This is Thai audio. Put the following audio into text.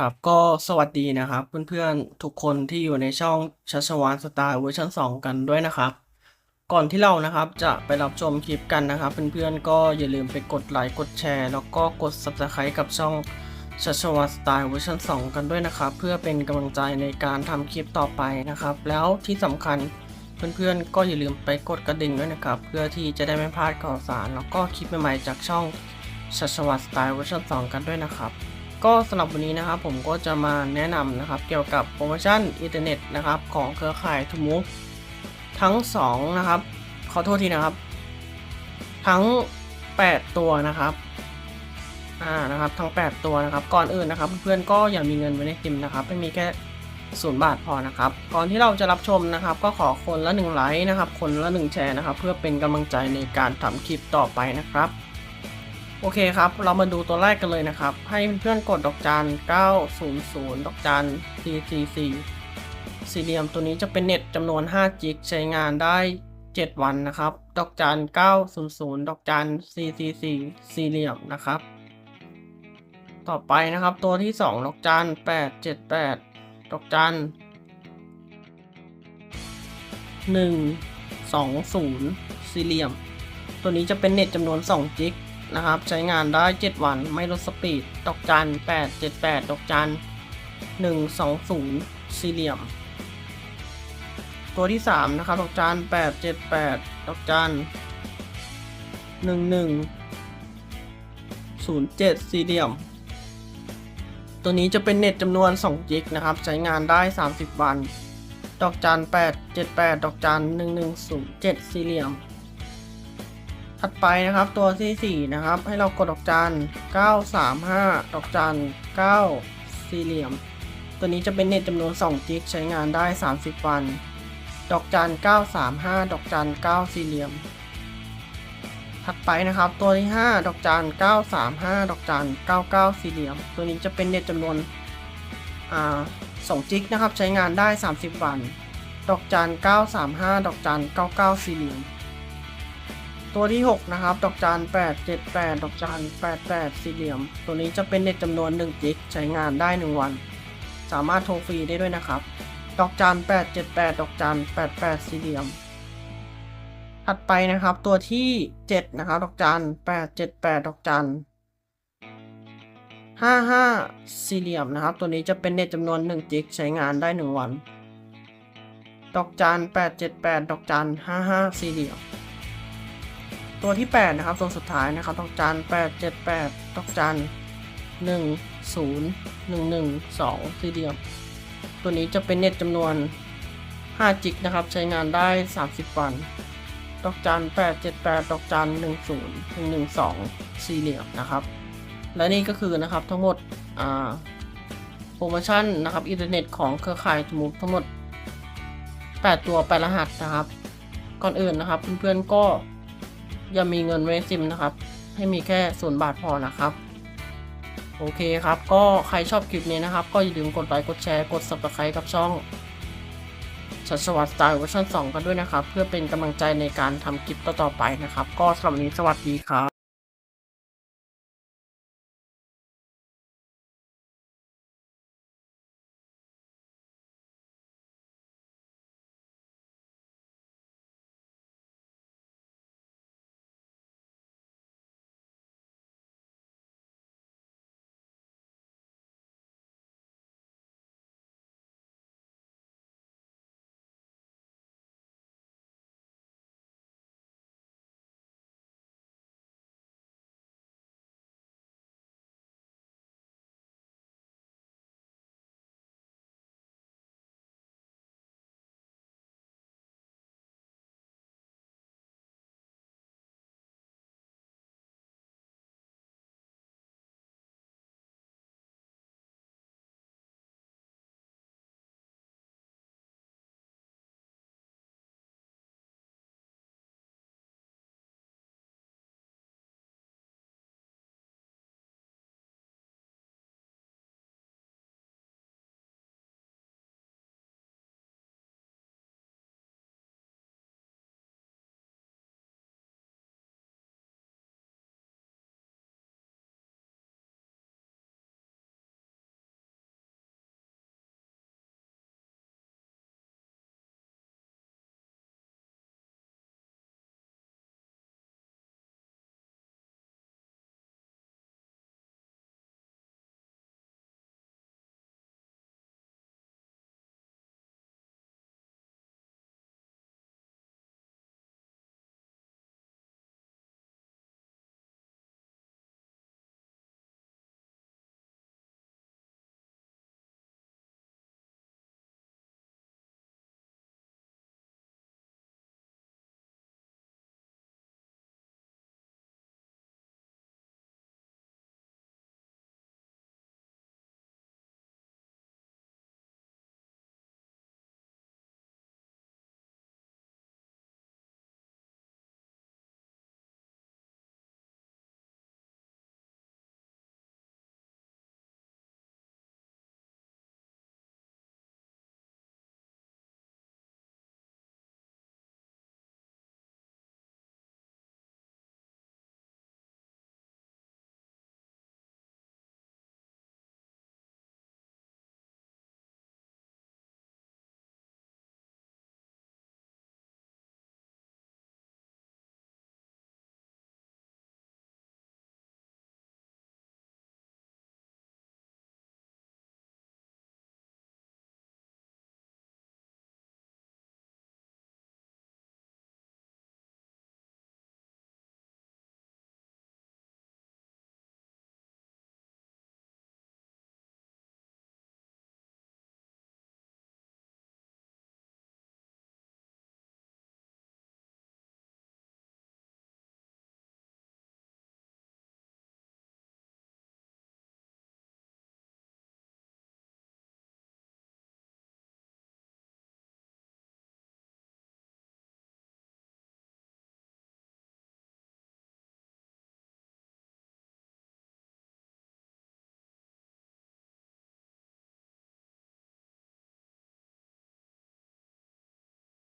ครับก็สวัสดีนะครับเพื่อนๆทุกคนที่อยู่ในช่องชัชวานสไตล์เวอร์ชัน2 กันด้วยนะครับ ก่อนที่เรานะครับจะไปรับชมคลิปกันนะครับ เพื่อนๆก็อย่าลืมไปกดไลค์กดแชร์ แล้วก็กด Subscribe กับช่องชัชวานสไตล์เวอร์ชัน2 กันด้วยนะครับ เพื่อเป็นกำลังใจในการทำคลิปต่อไปนะครับ แล้วที่สำคัญเพื่อนๆก็อย่าลืมไปกดกระดิ่งด้วยนะครับ เพื่อที่จะได้ไม่พลาดข่าวสาร แล้วก็คลิปใหม่ๆจากช่องชัชวานสไตล์เวอร์ชัน2 กันด้วยนะครับ ก็สำหรับวันนี้นะครับผมก็จะมาแนะนำนะครับเกี่ยวกับโปรโมชั่นอินเทอร์เน็ตนะครับของเครือข่ายทูมูฟทั้ง2นะครับขอโทษทีนะครับ ทั้ง 8 ตัวนะครับอ่านะครับทั้ง 8 ตัวนะครับ ก่อนอื่นนะครับ เพื่อนๆก็อย่ามีเงินไว้ในซิมนะครับไม่มีแค่ศูนย์บาทพอนะครับ ก่อนที่เราจะรับชมนะครับ ก็ขอคนละ1ไลค์นะครับ คนละ1แชร์นะครับ เพื่อเป็นกำลังใจในการทำคลิปต่อไปนะครับ โอเคครับ เรามาดูตัวแรกกันเลยนะครับ ให้เพื่อนๆกดดอกจัน 900 ดอกจัน444สี่เหลี่ยมตัวนี้จะเป็นเน็ตจำนวน5จิกใช้งานได้ 7 วันนะครับ ดอกจัน 900 ดอกจัน444สี่เหลี่ยมนะครับ ต่อไปนะครับตัวที่ 2 ดอกจัน 878 ดอกจัน 120 สี่เหลี่ยม ตัวนี้จะเป็นเน็ตจำนวน2จิก นะครับ ใช้งานได้ 7 วันไม่ลดสปีดดอกจัน878ดอกจัน120 สี่เหลี่ยม ตัวที่ 3 นะครับ ดอกจัน878ดอกจัน11 07 สี่เหลี่ยม ตัวนี้จะเป็นเน็ตจำนวน2จิกนะครับ ใช้งานได้ 30 วัน ดอกจัน878ดอกจัน1107 สี่เหลี่ยม ถัดไปนะครับตัวที่4นะครับ ให้เรากดดอกจัน 935 ดอกจัน 9 สี่เหลี่ยม ตัวนี้จะเป็นเน็ตจำนวน2จิกใช้งานได้ 30 วัน ดอกจัน 935 ดอกจัน 9 สี่เหลี่ยม ถัดไปนะครับตัวที่ 5 ดอกจัน 935 ดอกจัน 99 สี่เหลี่ยม ตัวนี้จะเป็นเน็ตจำนวนอ่า2จิกนะครับใช้งานได้ 30 วัน ดอกจัน 935 ดอกจัน 99 สี่เหลี่ยม ตัวที่ 6 นะครับ ดอกจัน878 ดอกจัน88 สี่เหลี่ยม ตัวนี้จะเป็นเน็ตจำนวน1จิกใช้งานได้ 1 วัน สามารถโทรฟรีได้ด้วยนะครับ ดอกจัน878 ดอกจัน88 สี่เหลี่ยม ถัดไปนะครับ ตัวที่ 7 นะครับ ดอกจัน878 ดอกจัน55 สี่เหลี่ยมนะครับ ตัวนี้จะเป็นเน็ตจำนวน1จิกใช้งานได้ 1 วัน ดอกจัน878 ดอกจัน55 สี่เหลี่ยม ตัวที่ 8 นะครับ ตัวสุดท้ายนะครับดอกจัน878ดอกจัน10 112สี่เหลี่ยม ตัวนี้จะเป็นเน็ตจำนวน 5 จิกนะครับ ใช้งานได้ 30 วัน ดอกจัน878ดอกจัน10 112สี่เหลี่ยมนะครับ และนี่ก็คือนะครับทั้งหมดโปรโมชั่นนะครับอินเทอร์เน็ตของเครือข่ายทมูทั้งหมด 8 ตัว8รหัสนะครับ ก่อนอื่นนะครับเพื่อนๆก็ อย่ามีเงินไว้ซิมนะครับ ให้มีแค่ศูนย์บาทพอนะครับ โอเคครับ ก็ใครชอบคลิปนี้นะครับ ก็อย่าลืมกดไลค์กดแชร์กด subscribe กับช่องชัชวัตสไตล์เวอร์ชัน2 กันด้วยนะครับ เพื่อเป็นกำลังใจในการทำคลิปต่อๆไปนะครับ ก็สำหรับวันนี้สวัสดีครับ